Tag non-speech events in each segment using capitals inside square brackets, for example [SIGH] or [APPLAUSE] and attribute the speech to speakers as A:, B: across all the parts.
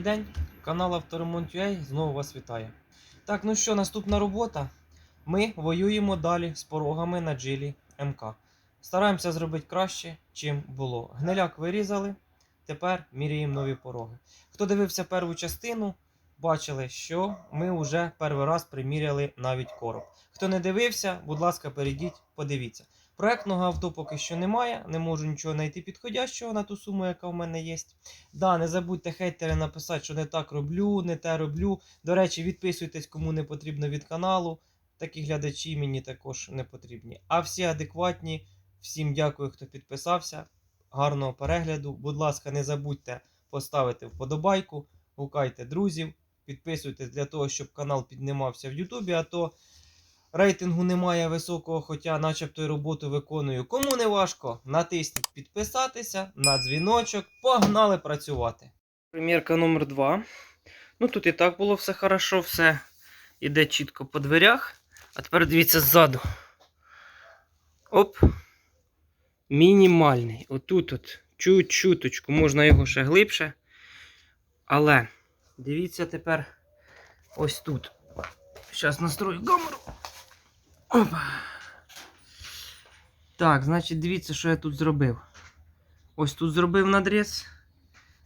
A: Добрий день, канал Авторемонт.ua знову вас вітає. Так, ну що, наступна робота. Ми воюємо далі з порогами на джилі МК. Стараємося зробити краще, чим було. Гниляк вирізали, тепер міряємо нові пороги. Хто дивився першу частину, бачили, що ми вже перший раз приміряли навіть короб. Хто не дивився, будь ласка, перейдіть, подивіться. Проектного авто поки що немає, не можу нічого знайти підходящого на ту суму, яка в мене є. Да, не забудьте хейтери написати, що не так роблю, не те роблю. До речі, відписуйтесь, кому не потрібно від каналу. Такі глядачі мені також не потрібні. А всі адекватні. Всім дякую, хто підписався. Гарного перегляду. Будь ласка, не забудьте поставити вподобайку, гукайте друзів, підписуйтесь для того, щоб канал піднімався в Ютубі, а то рейтингу немає високого, хоча начебто й роботу виконую. Кому не важко, натисніть підписатися на дзвіночок. Погнали працювати. Примірка номер 2. Ну тут і так було все хорошо, все іде чітко по дверях. А тепер дивіться ззаду. Оп. Мінімальний. Отут от. Чуть-чуточку, можна його ще глибше. Але дивіться тепер ось тут. Зараз настрою камеру. Опа. Так, значить, дивіться, що я тут зробив. Ось тут зробив надріз.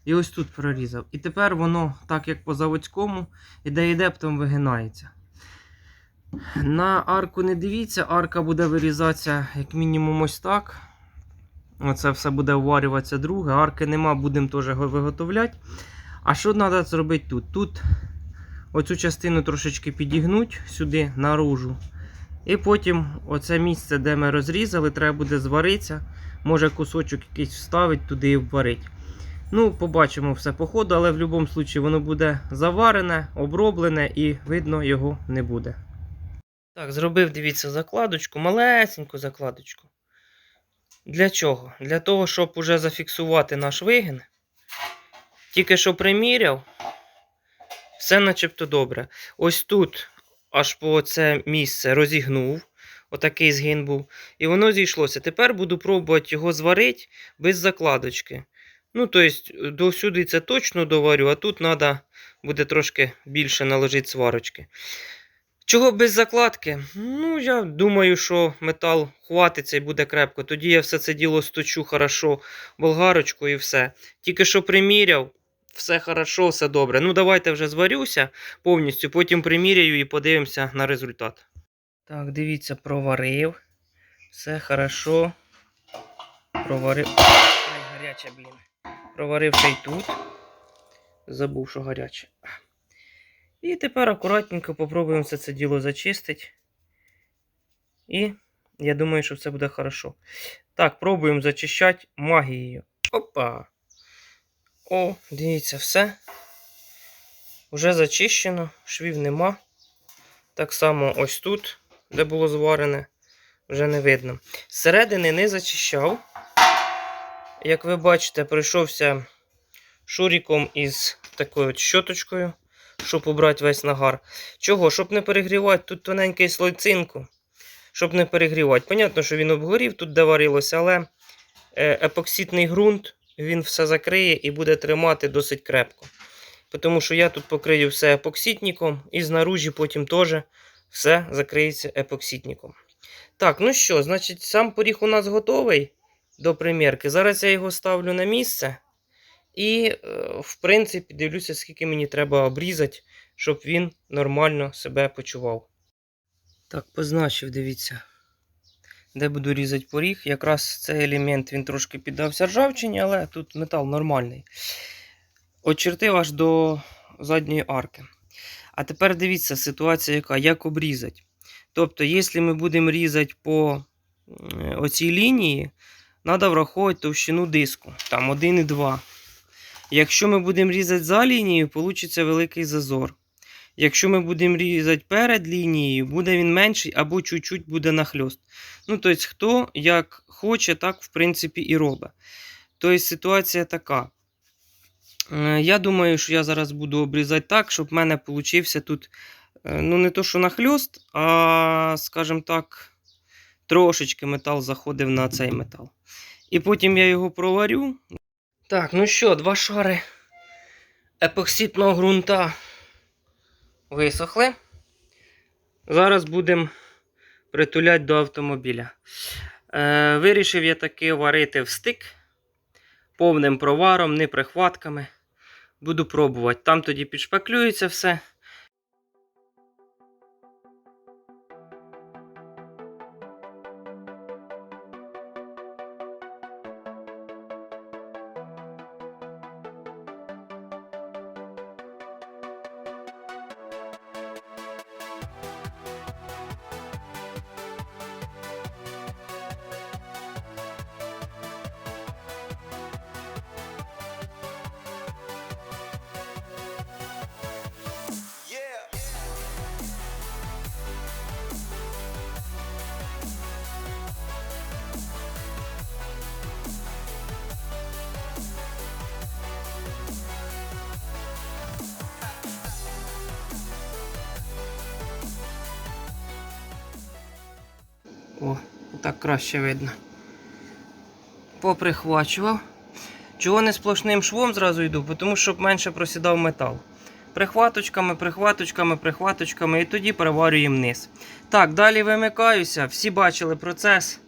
A: І ось тут прорізав. І тепер воно, так як по заводському, іде іде, потім вигинається. На арку не дивіться, арка буде вирізатися як мінімум ось так. Оце все буде вварюватися друге. Арки нема, будемо теж його виготовляти. А що треба зробити тут? Тут оцю частину трошечки підігнуть сюди наружу. І потім оце місце, де ми розрізали, треба буде зваритися. Може кусочок якийсь вставити туди і вварити. Ну, побачимо все по ходу, але в будь-якому випадку воно буде заварене, оброблене і видно його не буде. Так, зробив, дивіться, закладочку, малесеньку закладочку. Для чого? Для того, щоб уже зафіксувати наш вигін. Тільки що приміряв, все начебто добре. Ось тут, аж по це місце розігнув. Отакий згин був. І воно зійшлося. Тепер буду пробувати його зварити без закладочки. Ну, тобто, до сюди це точно доварю, а тут треба буде трошки більше наложити сварочки. Чого без закладки? Ну, я думаю, що метал хватиться і буде крепко. Тоді я все це діло сточу хорошо болгарочку і все. Тільки що приміряв, все хорошо, все добре. Ну, давайте вже зварюся повністю, потім приміряю і подивимося на результат. Так, дивіться, проварив. Все хорошо. Проварив. Ай, гаряче, блін. Проварив ще й тут. Забув, що гаряче. І тепер акуратненько попробуємо все це діло зачистити. І я думаю, що все буде хорошо. Так, пробуємо зачищати магією. Опа! О, дивіться, все. Вже зачищено, швів нема. Так само ось тут, де було зварене, вже не видно. Зсередини не зачищав. Як ви бачите, пройшовся шуріком із такою от щоточкою, щоб убрати весь нагар. Чого? Щоб не перегрівати тут тоненький слойцинку. Щоб не перегрівати. Понятно, що він обгорів, тут де варилося, але е, епоксидний ґрунт він все закриє і буде тримати досить крепко. Тому що я тут покрию все епоксидником і знаружі потім теж все закриється епоксидником. Так, ну що, значить, сам поріг у нас готовий до примірки. Зараз я його ставлю на місце. І, е, в принципі, дивлюся, скільки мені треба обрізати, щоб він нормально себе почував. Так, позначив, дивіться. Де буду різати поріг. Якраз цей елемент він трошки піддався ржавчині, але тут метал нормальний. Очертив аж до задньої арки. А тепер дивіться, ситуація яка, як обрізати. Тобто, якщо ми будемо різати по оцій лінії, треба враховувати товщину диску. Там 1,2. Якщо ми будемо різати за лінією, вийде великий зазор. Якщо ми будемо різати перед лінією, буде він менший або чуть-чуть буде нахльост. Ну, тобто, хто як хоче, так в принципі і робить. Тобто, ситуація така. Е, Я думаю, що я зараз буду обрізати так, щоб в мене получився тут, е, ну, не то, що нахльост, а, скажімо так, трошечки метал заходив на цей метал. І потім я його проварю. Так, ну що, два шари епоксидного ґрунта висохли. Зараз будемо притуляти до автомобіля. Е, вирішив я таки варити в стик повним проваром, не прихватками. Буду пробувати. Там тоді підшпаклюється все. О, так краще видно. Поприхвачував. Чого не сплошним швом зразу йду? Тому щоб менше просідав метал. Прихваточками, прихваточками, прихваточками і тоді переварюємо вниз. Так, далі вимикаюся. Всі бачили процес.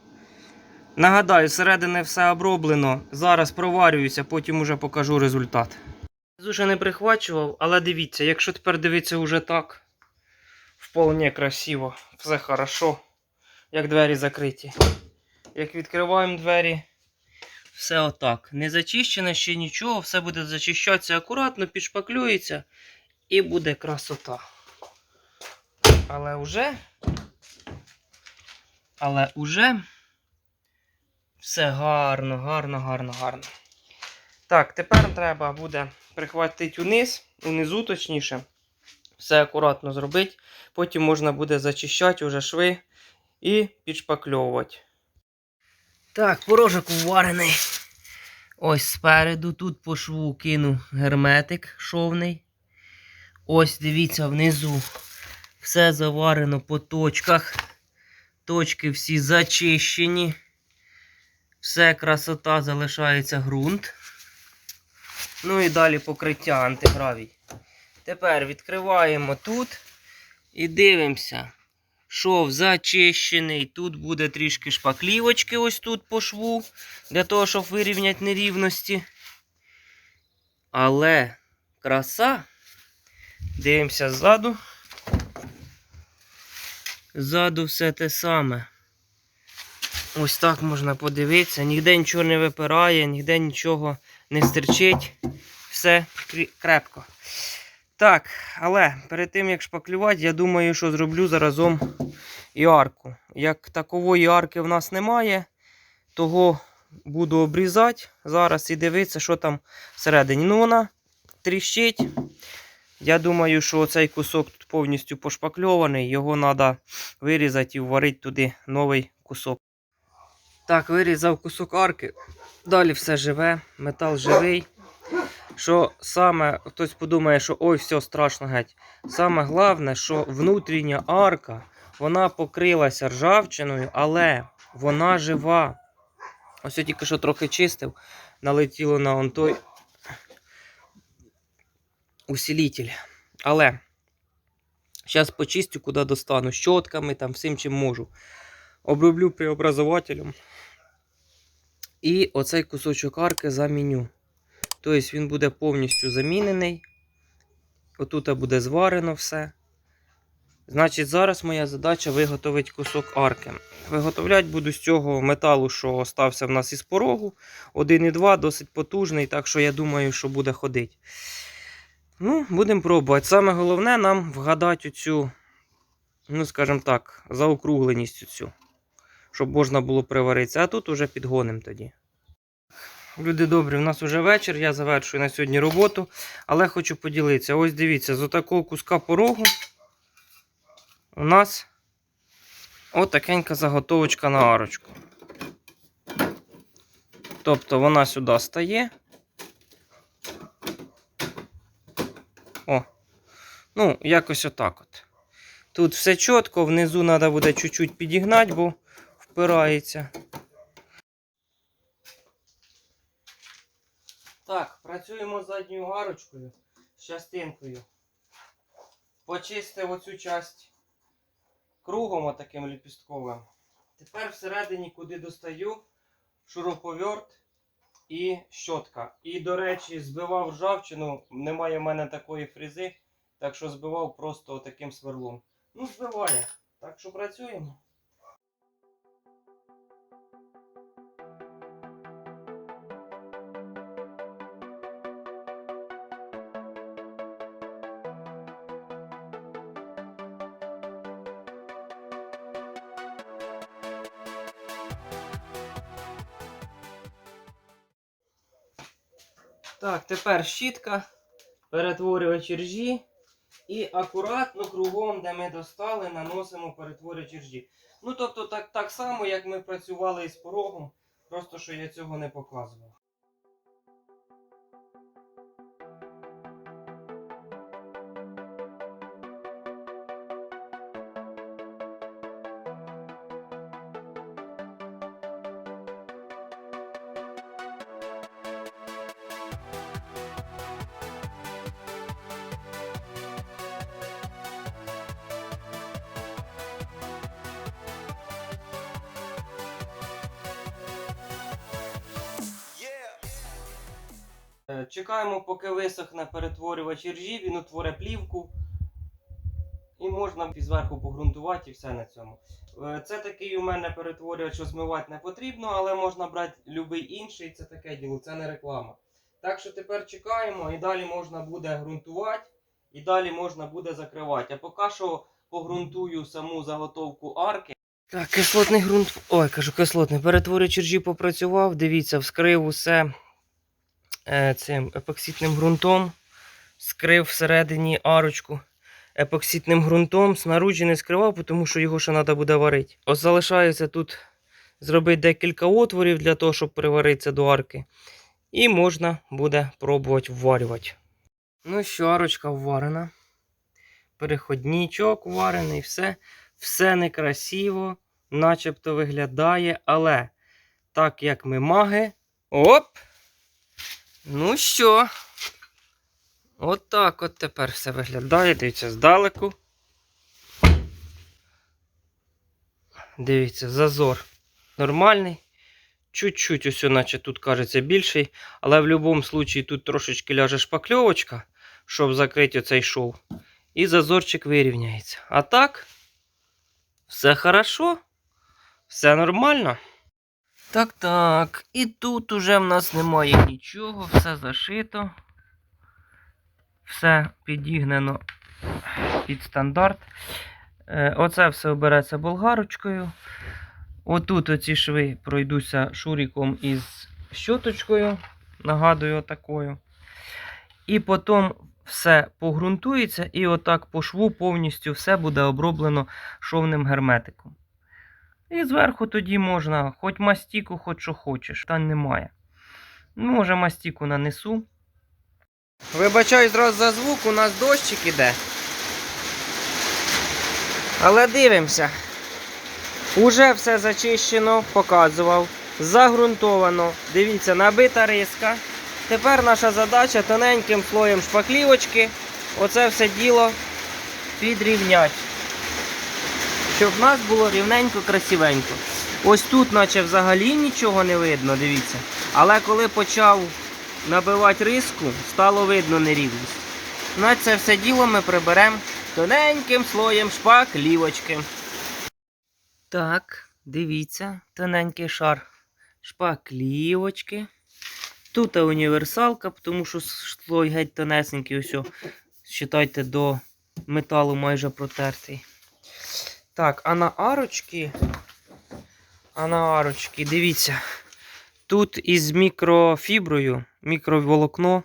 A: Нагадаю, зсередини все оброблено. Зараз проварююся, потім уже покажу результат. Дуже не прихвачував, але дивіться, якщо тепер дивитися уже так, вполне красиво, все хорошо як двері закриті. Як відкриваємо двері, все отак. Не зачищено ще нічого, все буде зачищатися акуратно, підшпаклюється і буде красота. Але вже, але вже все гарно, гарно, гарно, гарно. Так, тепер треба буде прихватити униз, унизу точніше. Все акуратно зробити. Потім можна буде зачищати уже шви і підшпакльовувати. Так, порожок варений. Ось спереду тут по шву кину герметик шовний. Ось дивіться внизу. Все заварено по точках. Точки всі зачищені. Все красота залишається ґрунт. Ну і далі покриття антигравій. Тепер відкриваємо тут і дивимося. Шов зачищений. Тут буде трішки шпаклівочки ось тут по шву, для того, щоб вирівняти нерівності. Але краса. Дивимося ззаду. Ззаду все те саме. Ось так можна подивитися. Ніде нічого не випирає, ніде нічого не стирчить. Все крепко. Так, але перед тим як шпаклювати, я думаю, що зроблю заразом і арку. Як такової арки в нас немає, того буду обрізати зараз і дивитися, що там всередині. Ну, вона тріщить. Я думаю, що цей кусок тут повністю пошпакльований, його треба вирізати і вварити туди новий кусок. Так, вирізав кусок арки. Далі все живе, метал живий. Що саме хтось подумає, що ой, все страшно геть. Саме головне, що внутрішня арка вона покрилася ржавчиною, але вона жива. Ось я тільки що трохи чистив, налетіло на он той усилитель. Але зараз почистю, куди достану, щотками, там, всім чим можу. Оброблю преобразователем. І оцей кусочок арки заміню. Тобто він буде повністю замінений. Отут буде зварено все. Значить, зараз моя задача виготовити кусок арки. Виготовляти буду з цього металу, що остався в нас із порогу. 1,2 досить потужний, так що я думаю, що буде ходити. Ну, будемо пробувати. Саме головне нам вгадати оцю, ну, скажімо так, заокругленість цю, щоб можна було приваритися. А тут уже підгонимо тоді. Люди добрі, у нас вже вечір, я завершую на сьогодні роботу, але хочу поділитися. Ось дивіться, з отакого куска порогу у нас отакенька заготовочка на арочку. Тобто вона сюди стає. О, ну, якось отак от. Тут все чітко, внизу треба буде чуть-чуть підігнати, бо впирається. Так, працюємо задньою гарочкою. з частинкою. Почистив оцю часть кругом отаким ліпістковим. Тепер всередині, куди достаю, шуруповерт і щотка. І, до речі, збивав ржавчину. Немає в мене такої фрези, так що збивав просто таким сверлом. Ну, збиває. Так що працюємо. Так, тепер щітка, перетворювач ржі. І акуратно кругом, де ми достали, наносимо перетворювач ржі. Ну, тобто, так, так само, як ми працювали із порогом, просто що я цього не показував. Чекаємо, поки висохне перетворювач ржі, він утворить плівку. І можна зверху погрунтувати і все на цьому. Е, Це такий у мене перетворювач, що змивати не потрібно, але можна брати будь-який інший, це таке діло, це не реклама. Так що тепер чекаємо і далі можна буде ґрунтувати, і далі можна буде закривати. А поки що погрунтую саму заготовку арки. Так, кислотний ґрунт. Ой, кажу, кислотний. Перетворювач ржі попрацював. Дивіться, вскрив усе цим епоксидним ґрунтом, скрив всередині арочку епоксидним ґрунтом, снаружі не скривав, тому що його ще треба буде варити. Ось залишається тут зробити декілька отворів для того, щоб приваритися до арки. І можна буде пробувати вварювати. Ну що, арочка вварена. Переходничок варений, все. Все некрасиво, начебто виглядає, але так як ми маги. Оп! Ну що? От так от тепер все виглядає. Дивіться, здалеку. Дивіться, зазор нормальний. Чуть-чуть ось, наче тут кажеться більший. Але в будь-якому випадку тут трошечки ляже шпакльовочка, щоб закрити оцей шов. І зазорчик вирівняється. А так, все хорошо, все нормально. Так, так. І тут уже в нас немає нічого, все зашито. Все підігнено під стандарт. Е, Оце все обереться болгарочкою. Отут оці шви пройдуся шуріком із щоточкою. Нагадую, отакою. І потім все погрунтується, і отак по шву повністю все буде оброблено шовним герметиком. І зверху тоді можна хоч мастіку, хоч що хочеш, та немає. Ну, може, мастіку нанесу. Вибачаю зразу за звук, у нас дощик іде. Але дивимося. Уже все зачищено, показував. Загрунтовано. Дивіться, набита риска. Тепер наша задача тоненьким слоєм шпаклівочки оце все діло підрівняти. Щоб в нас було рівненько, красивенько. Ось тут, наче взагалі нічого не видно, дивіться. Але коли почав набивати риску, стало видно нерівність. На це все діло ми приберемо тоненьким слоєм шпаклівочки. Так, дивіться, тоненький шар шпаклівочки. Тут універсалка, тому що слой геть тонесенький, ось, считайте, до металу майже протертий. Так, а на арочки, а на арочки, дивіться, тут із мікрофіброю, мікроволокно.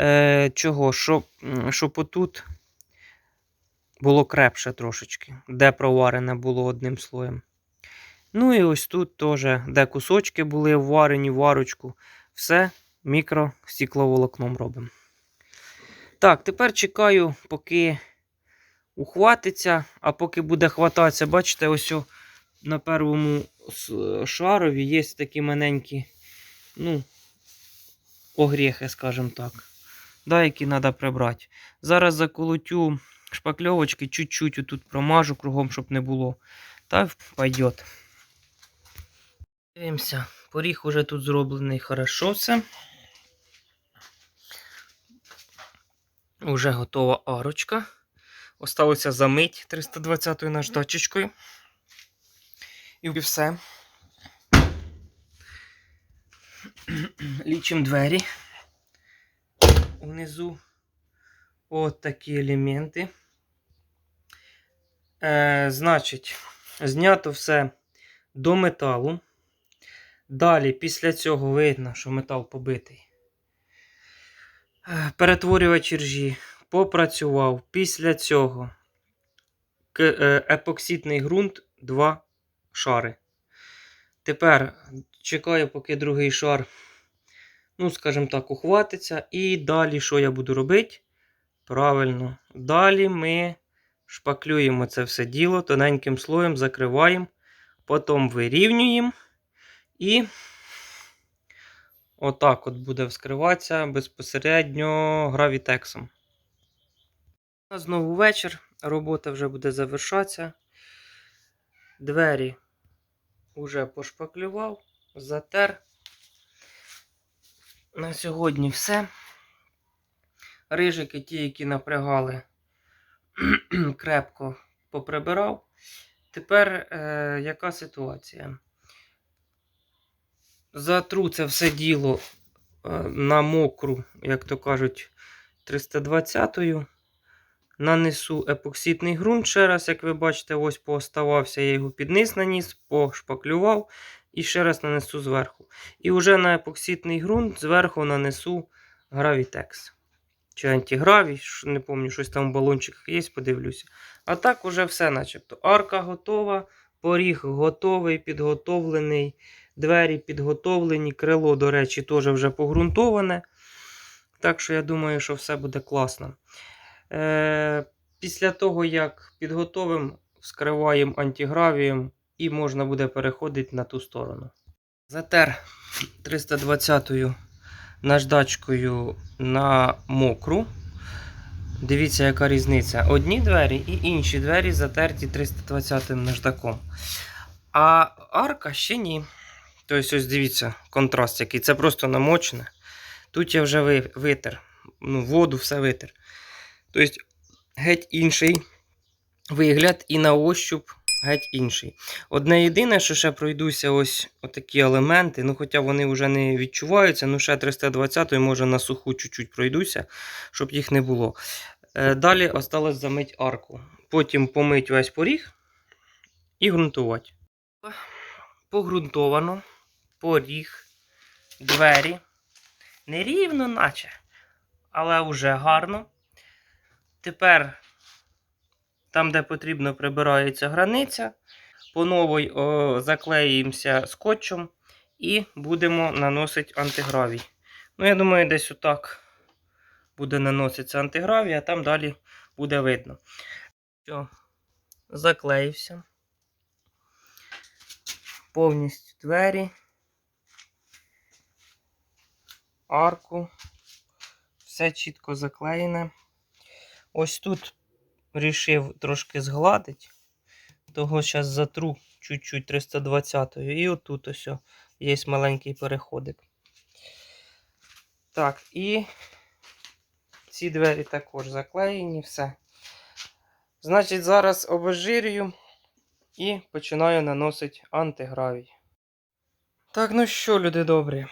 A: Е, чого? Щоб, щоб отут було крепше трошечки, де проварене було одним слоєм. Ну і ось тут теж, де кусочки були вварені в арочку, все мікростікловолокном робимо. Так, тепер чекаю, поки ухватиться, а поки буде хвататися, бачите, ось на первому шарові є такі маленькі, ну, огріхи, скажімо так. да, які треба прибрати. Зараз заколотю шпакльовочки, чуть-чуть тут промажу кругом, щоб не було. Та пойдет. Дивимося. Поріг уже тут зроблений хорошо все. Уже готова арочка. Осталося замить 320-ю наждачечкою. І все. [CLEARS THROAT] Лічимо двері. Внизу от такі елементи. Е, значить, знято все до металу. Далі, після цього видно, що метал побитий. Е, Перетворювач ржі попрацював. Після цього е, епоксидний ґрунт 2 шари. Тепер чекаю, поки другий шар, ну, скажімо так, ухватиться. І далі, що я буду робити? Правильно. Далі ми шпаклюємо це все діло, тоненьким слоєм закриваємо, потім вирівнюємо. І отак от буде вскриватися безпосередньо гравітексом. Знову вечір, робота вже буде завершатися. Двері вже пошпаклював, затер. На сьогодні все. Рижики, ті, які напрягали, [CLEARS THROAT] крепко поприбирав. Тепер е, яка ситуація? Затру це все діло е, на мокру, як то кажуть, 320-ю. Нанесу епоксидний ґрунт ще раз, як ви бачите, ось пооставався, я його під низ наніс, пошпаклював і ще раз нанесу зверху. І вже на епоксидний ґрунт зверху нанесу гравітекс. Чи антигравій, не пам'ятаю, щось там в балончиках є, подивлюся. А так уже все начебто. Арка готова, поріг готовий, підготовлений, двері підготовлені, крило, до речі, теж вже погрунтоване. Так що я думаю, що все буде класно. Е, після того, як підготовимо, вскриваємо антигравієм і можна буде переходити на ту сторону. Затер 320-ю наждачкою на мокру. Дивіться, яка різниця. Одні двері і інші двері затерті 320 наждаком. А арка ще ні. Тобто, ось дивіться, контраст який. Це просто намочене. Тут я вже витер. Ну, воду все витер. Тобто, геть інший вигляд і на ощуп геть інший. Одне єдине, що ще пройдуся ось такі елементи, ну хоча вони вже не відчуваються, ну ще 320 може на суху чуть-чуть пройдуся, щоб їх не було. Е, Далі осталось замить арку. Потім помить весь поріг і ґрунтувати. Погрунтовано, поріг, двері. Нерівно, наче, але вже гарно. Тепер там, де потрібно, прибирається границя. По новій заклеїмося скотчем і будемо наносити антигравій. Ну, я думаю, десь отак буде наноситися антигравій, а там далі буде видно. Все, заклеївся. Повністю двері, арку. Все чітко заклеєне. Ось тут рішив трошки згладити. Того зараз затру чуть-чуть 320-ю. І отут ось є маленький переходик. Так, і ці двері також заклеєні, все. Значить, зараз обезжирюю і починаю наносити антигравій. Так, ну що, люди добрі?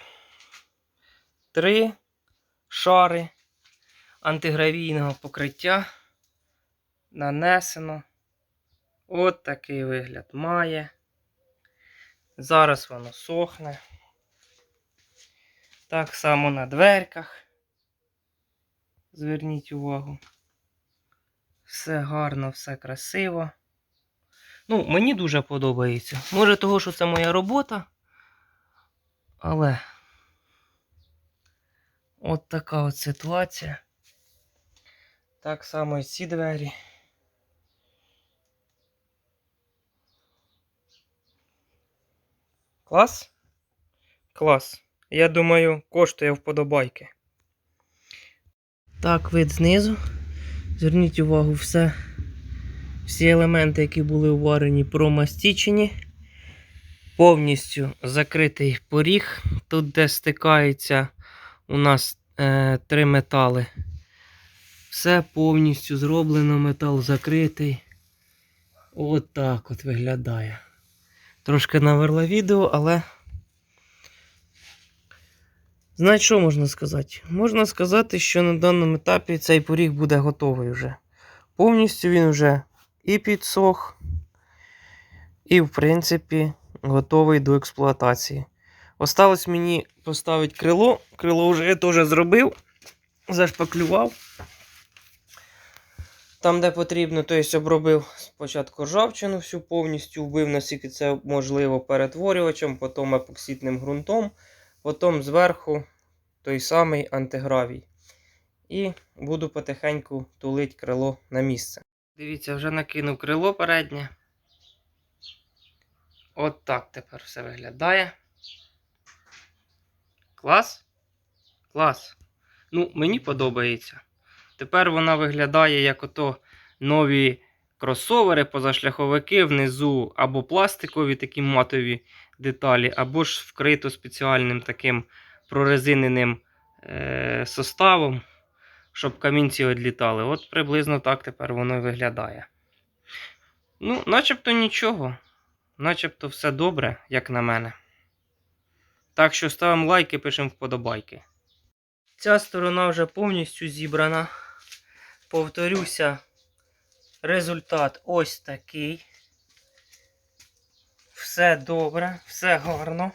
A: Три шари антигравійного покриття нанесено. От такий вигляд має. Зараз воно сохне. Так само на дверках. Зверніть увагу. Все гарно, все красиво. Ну, мені дуже подобається. Може, того, що це моя робота. Але от така от ситуація. Так само і ці двері. Клас? Клас. Я думаю, коштує вподобайки. так вид знизу. Зверніть увагу, все, всі елементи, які були уварені, промастічені. Повністю закритий поріг. Тут, де стикаються у нас е, три метали. Все повністю зроблено, метал закритий. От так от виглядає. Трошки наверла відео, але. Знаєте, що можна сказати? Можна сказати, що на даному етапі цей поріг буде готовий вже. Повністю він вже і підсох, і, в принципі, готовий до експлуатації. Осталось мені поставити крило. Крило вже я теж зробив, зашпаклював. Там, де потрібно, тобто обробив спочатку ржавчину всю повністю, вбив, наскільки це можливо, перетворювачем, потім епоксидним ґрунтом, потім зверху той самий антигравій. І буду потихеньку тулити крило на місце. Дивіться, вже накинув крило переднє. От так тепер все виглядає. Клас? Клас. Ну, мені подобається. Тепер вона виглядає як ото нові кросовери, позашляховики внизу або пластикові такі матові деталі, або ж вкрито спеціальним таким прорезиненим е- составом, щоб камінці відлітали. От приблизно так тепер воно виглядає. Ну, начебто нічого. Начебто все добре, як на мене. Так що ставимо лайки, пишемо вподобайки. Ця сторона вже повністю зібрана. Повторюся, результат ось такий. Все добре, все гарно.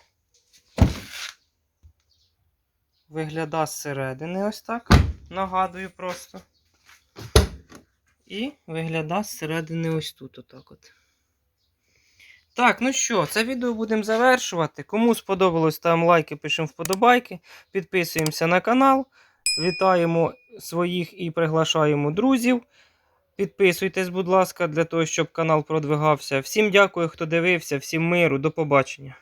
A: Вигляда зсередини ось так. Нагадую просто. І вигляда зсередини ось тут, отак от. Так, ну що, це відео будемо завершувати. Кому сподобалось, ставимо лайки, пишемо вподобайки, підписуємося на канал. Вітаємо своїх і приглашаємо друзів. Підписуйтесь, будь ласка, для того, щоб канал продвигався. Всім дякую, хто дивився, всім миру, до побачення.